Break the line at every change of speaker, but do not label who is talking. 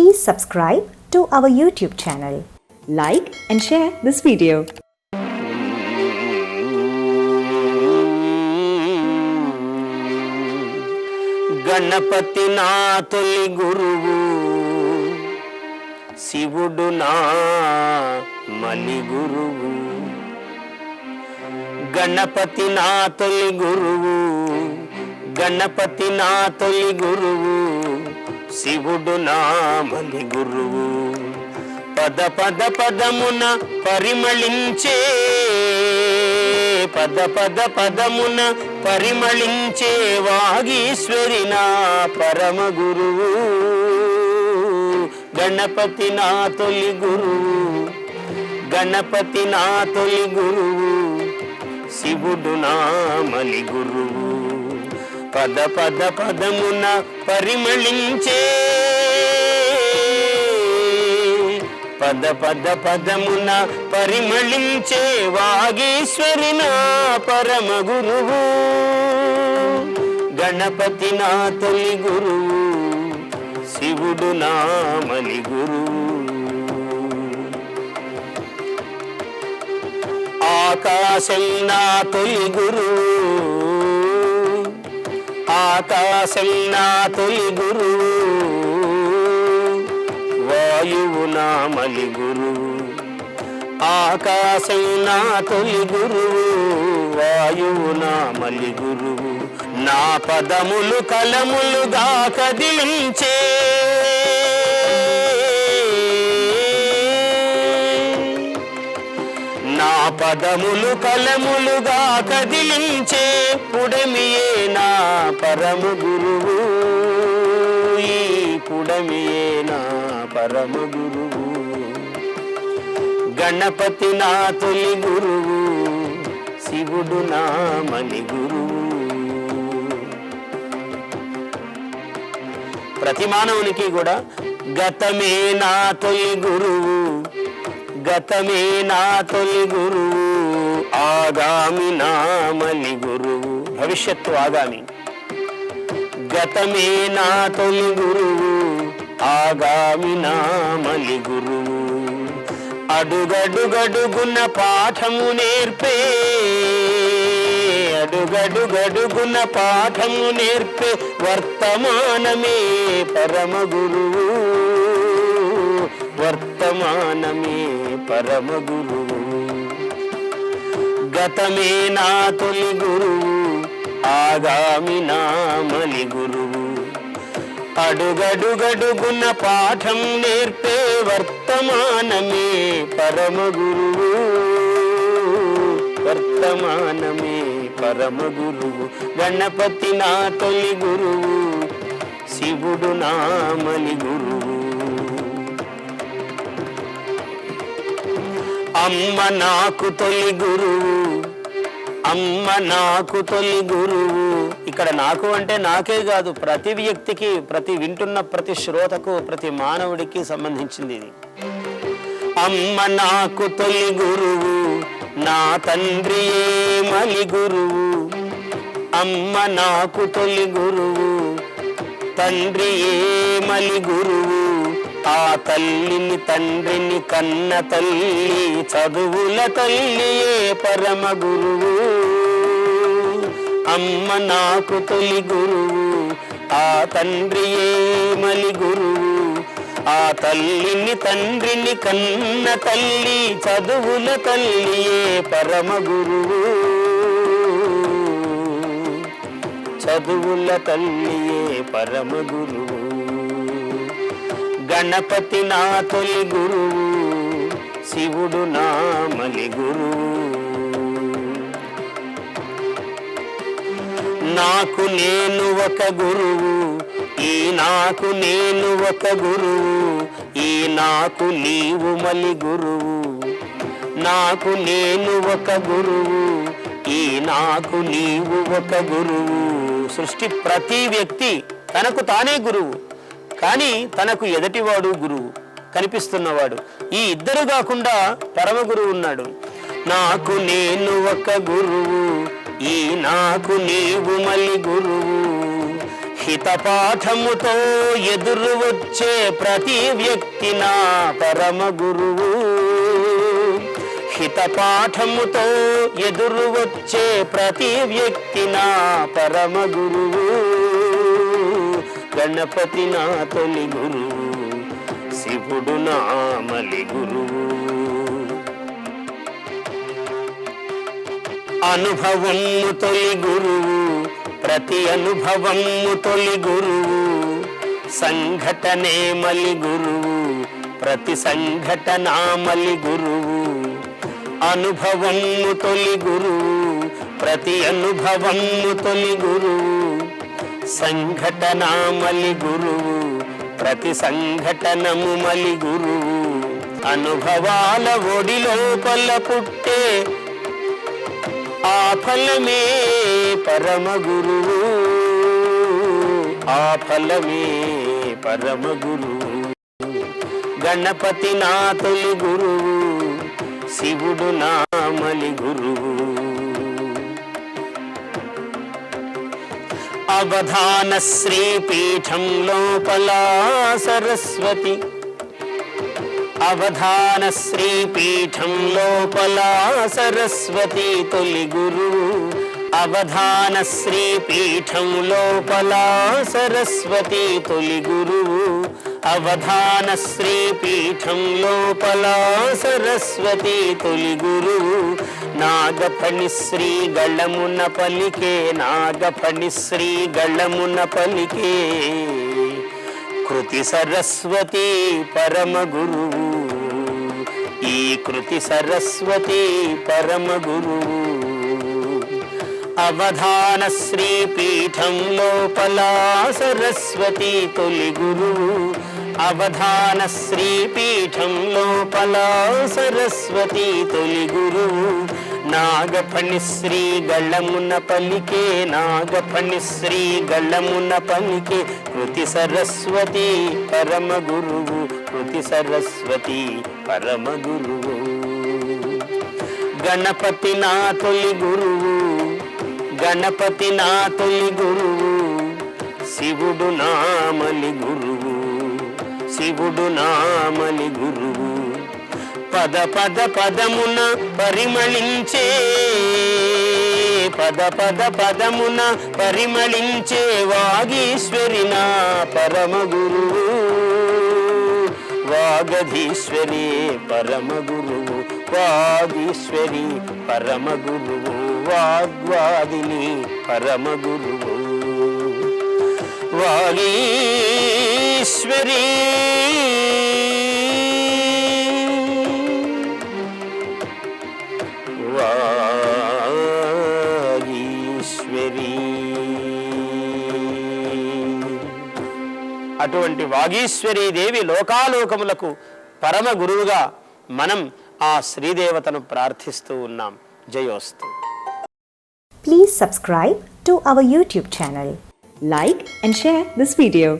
Please subscribe to our YouTube channel. Like and share this video.
Ganapati నా తొలి గురువు శివుడు నా మలి గురువు గణపతి నా తొలి గురువు గణపతి నా తొలి గురువు శివుడు నామని గురువు. పద పద పదమున పరిమళించే. పద పద పదమున పరిమళించే వాగీశ్వరి నా పరమ గురువు. గణపతి నా తొలి గురువు. గణపతి నా తొలి గురువు. శివుడు నామలి గురువు. పద పద పదమున పరిమళించే. పద పద పదమున పరిమళించే వాగీశ్వరి నా పరమ గురువు. గణపతి నా తొలి గురువు శివుడు నా మలి గురువు. ఆకాశం నా తొలి గురువు ఆకాశం నా తొలి గురువు వాయువు నా మలి గురువు ఆకాశం నా తొలి గురువు వాయువు నా మలి గురువు నా పదములు కలములుగా కదిలించే నా పదములు కలములుగా కదిలించే పుడమియే నా పరమ గురువు. ఈ పుడమియే నా పరమ గురువు. గణపతి నా తొలి గురువు శివుడు నా మలి గురువు. ప్రతి మానవునికి కూడా గతమే నా తొలి గురువు. గతమే నా తొలి గురువు ఆగామి నామలి గురువు. భవిష్యత్తు ఆగామి. గతమే నా తొలి గురువు ఆగామి నామలి గురువు. అడుగడుగడుగున పాఠము నేర్పే అడుగడుగడుగున పాఠము నేర్పే వర్తమానమే పరమ గురువు. వర్తమానమే పరమ గురువు. గతమే నా తొలి గురువు ఆగామి నా మలి గురువు. అడుగడుగడుగున పాఠం నేర్పే వర్తమానమే పరమ గురువు. వర్తమానమే పరమ గురువు. గణపతి నా తొలి గురువు శివుడు నామలి గురువు. అమ్మ నాకు తొలి గురువు. అమ్మ నాకు తొలి గురువు. ఇక్కడ నాకు అంటే నాకే కాదు ప్రతి వ్యక్తికి ప్రతి వింటున్న ప్రతి శ్రోతకు ప్రతి మానవుడికి సంబంధించింది ఇది. అమ్మ నాకు తొలి గురువు నా తండ్రి మలి గురువు. అమ్మ నాకు తొలి గురువు తండ్రి మలి గురువు. ఆ తల్లిని తండ్రిని కన్న తల్లి చదువుల తల్లియే పరమ గురువు? అమ్మ నాకు తొలి గురువు ఆ తండ్రియే మలి గురువు? ఆ తల్లిని తండ్రిని కన్న తల్లి చదువుల తల్లియే పరమ గురువు? చదువుల తల్లియే పరమ గురువు? గణపతి నా తొలి గురువు శివుడు నా మలి గురువు నాకు నేను ఒక గురువు ఈ నాకు నేను ఒక గురువు ఈ నాకు నీవు మలి గురువు. నాకు నేను ఒక గురువు ఈ నాకు నీవు ఒక గురువు. సృష్టి ప్రతి వ్యక్తి తనకు తానే గురువు. కానీ తనకు ఎదటివాడు గురువు కనిపిస్తున్నవాడు. ఈ ఇద్దరు కాకుండా పరమ గురువు ఉన్నాడు. నాకు నేను ఒక గురువు ఈ నాకు నీవు మలి గురువు. హితపాఠముతో ఎదురు వచ్చే ప్రతి వ్యక్తి నా పరమ గురువు. హితపాఠముతో ఎదురు వచ్చే ప్రతి వ్యక్తి నా పరమ గురువు. గణపతి నా తొలి గురువు శివుడు నా మలి గురువు అనుభవము తొలి గురువు ప్రతి అనుభవము తొలి గురువు సంఘటనే మలి గురువు ప్రతి సంఘటన మలి గురువు అనుభవము తొలి గురువు ప్రతి అనుభవము తొలి గురువు సంఘటనా మలి గురువు ప్రతి సంఘటనము మలి గురువు అనుభవాల ఒడి లోపల పుట్టే ఆ ఫలమే పరమ గురువు ఆ ఫలమే పరమ గురువు గణపతి నా తొలి గురువు శివుడు నామలి గురువు అవధాన శ్రీపీఠం లోపల సరస్వతి అవధాన శ్రీపీఠం లోపల సరస్వతి తొలి గురువు అవధాన శ్రీపీఠం లోపల సరస్వతి తొలి గురువు అవధాన శ్రీపీఠం లోపల సరస్వతి తొలి గురువు నాగపణి శ్రీ గళమున పలికే నాగపణి శ్రీ గళమున పలికే. కృతి సరస్వతి పరమ గురువు ఈ కృతి సరస్వతి పరమ గురువు అవధాన శ్రీపీఠం లోపల సరస్వతి తొలి గురువు అవధాన శ్రీపీఠం లోపల సరస్వతి తొలి గురువు నాగఫణి శ్రీ గళమున పలికే నాగఫణి శ్రీ గళమున పలికే కృతి సరస్వతి పరమ గురువు కృతి సరస్వతి పరమ గురువు గణపతి నా తొలి గురువు గణపతి నా తొలి గురువు శివుడు నామలి గురువు శివుడు నామలి గురువు. పద పద పదమున పరిమళించే పద పద పదమున పరిమళించే వాగీశ్వరి నా పరమ గురువు వాగధీశ్వరి పరమ గురువు వాగీశ్వరి పరమ గురువు వాగ్వాదిని పరమ గురువు వాగీశ్వరీ అటువంటి వాగీశ్వరీ దేవి లోకాలోకములకు పరమ గురువుగా మనం ఆ శ్రీదేవతను ప్రార్థిస్తూ ఉన్నాం. జయోస్తు.
Please subscribe to our YouTube channel like and share this video